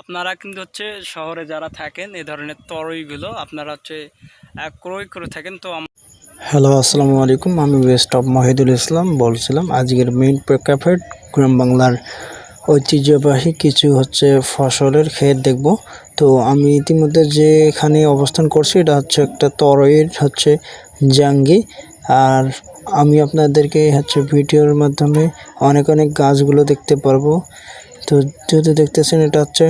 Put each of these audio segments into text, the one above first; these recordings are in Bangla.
আপনারা কিন্তু হচ্ছে শহরে যারা থাকেন, এ ধরনের তরইগুলো আপনারা হচ্ছে ক্রয় করে থাকেন। তো হ্যালো, আসসালামু আলাইকুম। আমি ওয়েস্ট অফ মহিদুল ইসলাম বলছিলাম। আজকের মেইন প্রেক্ষাপট গ্রাম বাংলার ঐতিহ্যবাহী কিছু হচ্ছে ফসলের ক্ষেত দেখব। তো আমি ইতিমধ্যে যে এখানে অবস্থান করছি, এটা হচ্ছে একটা তরয়ের হচ্ছে জাঙ্গি। আর আমি আপনাদেরকে হচ্ছে ভিডিওর মাধ্যমে অনেক অনেক গাছগুলো দেখতে পারব। তো যেহেতু দেখতেছেন, এটা হচ্ছে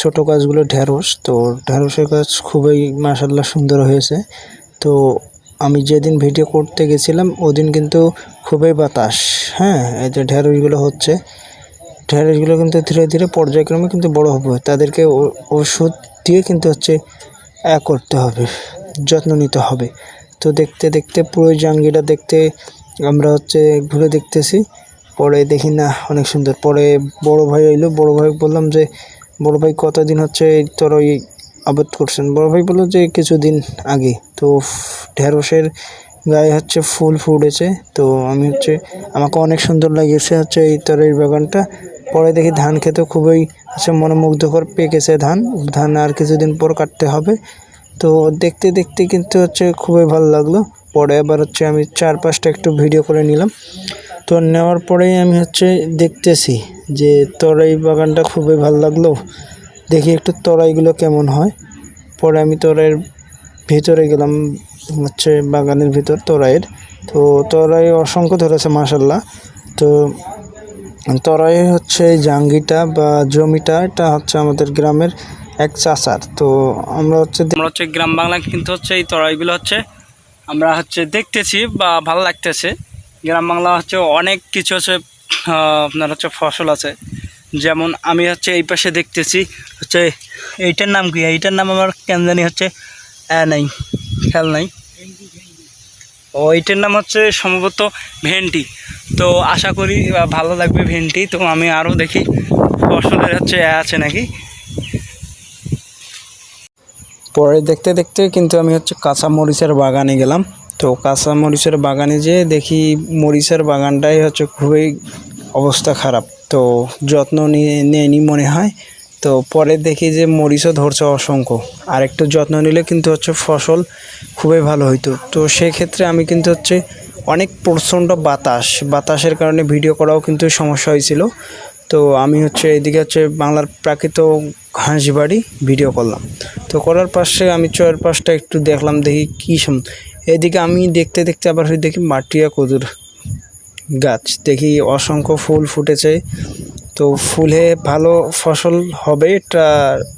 ছোট গাছগুলো ঢেঁড়স। তো ঢেঁড়সের গাছ খুবই মাসাল্লাহ সুন্দর হয়েছে। তো আমি যেদিন ভিডিও করতে গেছিলাম, ওদিন কিন্তু খুবই বাতাস। হ্যাঁ এই যে ঢেঁড়সগুলো হচ্ছে, ঢেঁড়সগুলো কিন্তু ধীরে ধীরে পর্যায়ক্রমে কিন্তু বড় হবে। তাদেরকে ওষুধ দিয়ে কিন্তু হচ্ছে এক করতে হবে, যত্ন নিতে হবে। তো দেখতে দেখতে পুরো জাঙ্গিটা দেখতে আমরা হচ্ছে ঘুরে দেখতেছি। পরে দেখি না, অনেক সুন্দর। পরে বড় ভাই এলো বড় ভাই বললাম যে, বড় ভাই কতদিন হচ্ছে তোর ওই আবাদ করছেন? বড় ভাই বলল যে, কিছুদিন আগে। তো ঢেঁড়সের গায়ে হচ্ছে ফুল ফুটেছে। তো আমি হচ্ছে, আমাকে অনেক সুন্দর লাগিয়েছে হচ্ছে এই তরের বাগানটা। পরে দেখি ধান খেতে খুবই হচ্ছে মনোমুগ্ধকর পেকেছে ধান। ধান আর কিছুদিন পর কাটতে হবে। তো দেখতে দেখতে কিন্তু হচ্ছে খুবই ভালো লাগল। পরে আবার হচ্ছে আমি চার পাঁচটা একটু ভিডিও করে নিলাম। তো নেওয়ার পরেই আমি হচ্ছে দেখতেছি যে তরাই বাগানটা খুবই ভালো লাগল। দেখি একটু তরাইগুলো কেমন হয়। পরে আমি তরাইয়ের ভিতরে গেলাম, হচ্ছে বাগানের ভিতর তরাইয়ের তো তরাই অসংখ্য ধরেছে মাসাল্লাহ তো তরাই হচ্ছে জাঙ্গিটা বা জমিটা, এটা হচ্ছে আমাদের গ্রামের এক চাষার তো আমরা হচ্ছে আমরা হচ্ছে গ্রাম বাংলা কিন্তু হচ্ছে এই তরাইগুলো হচ্ছে আমরা হচ্ছে দেখতেছি বা ভালো লাগতেছে। গ্রাম বাংলা হচ্ছে অনেক কিছু আহ, আপনার হচ্ছে ফসল আছে। যেমন আমি হচ্ছে এই পাশে দেখতেছি হচ্ছে এইটার নাম কি? এইটার নাম আমার কেন জানি হচ্ছে নাই খেয়াল নাই। ও এইটার নাম হচ্ছে সম্ভবত ভেন্টি তো আশা করি ভালো লাগবে ভেন্টি তো আমি আরও দেখি ফসলের হচ্ছে আছে নাকি। পরে দেখতে দেখতে কিন্তু আমি হচ্ছে কাঁচা মরিচের বাগানে গেলাম। তো কাঁচা মরিচের বাগানে যেয়ে দেখি মরিচের বাগানটাই হচ্ছে খুবই অবস্থা খারাপ। তো যত্ন নিয়ে, নেয়নি মনে হয়। তো পরে দেখি যে মরিচও ধরছে অসংখ্য। আর একটু যত্ন নিলে কিন্তু হচ্ছে ফসল খুবই ভালো হইতো। তো সেক্ষেত্রে আমি কিন্তু হচ্ছে অনেক প্রচণ্ড বাতাস, বাতাসের কারণে ভিডিও করাও কিন্তু সমস্যা হয়েছিল। তো আমি হচ্ছে এদিকে হচ্ছে বাংলার প্রাকৃত হাঁসবাড়ি ভিডিও করলাম। তো করার পাশে আমি চয়ের পাশটা একটু দেখলাম, দেখি কী এদিকে আমি দেখতে দেখতে আবার দেখি মাটিয়া কদুর গাছ। দেখি অসংখ্য ফুল ফুটেছে। তো ফুলে ভালো ফসল হবে এটা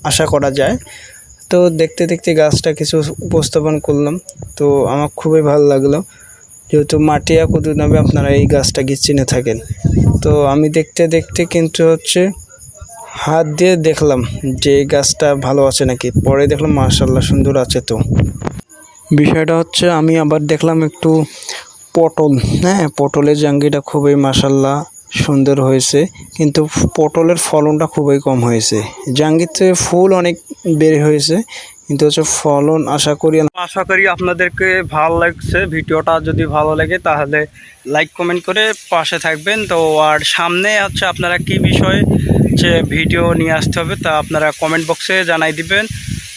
আশা করা যায়। তো দেখতে দেখতে গাছটা কিছু উপস্থাপন করলাম। তো আমার খুবই ভালো লাগল। যেহেতু মাটিয়া কদুর নামে আপনারা এই গাছটা কি চিনে থাকেন। তো আমি দেখতে দেখতে কিন্তু হচ্ছে হাত দিয়ে দেখলাম যে গাছটা ভালো আছে নাকি। পরে দেখলাম মার্শাল্লাহ সুন্দর আছে তো। বিষয়টা হচ্ছে আমি আবার দেখলাম একটু পটল হ্যাঁ? পটলের জাঙ্গিটা খুবই মাসাল্লাহ সুন্দর হয়েছে, কিন্তু পটলের ফলনটা খুবই কম হয়েছে। জাঙ্গিতে ফুল অনেক বের হয়েছে, কিন্তু হচ্ছে ফলন আশা করি আশা করি আপনাদেরকে ভালো লাগছে। ভিডিওটা যদি ভালো লাগে, তাহলে লাইক, কমেন্ট করে পাশে থাকবেন। তো আর সামনে হচ্ছে আপনারা কি বিষয়ে যে ভিডিও নিয়ে আসতে হবে, তা আপনারা কমেন্ট বক্সে জানাই দিবেন।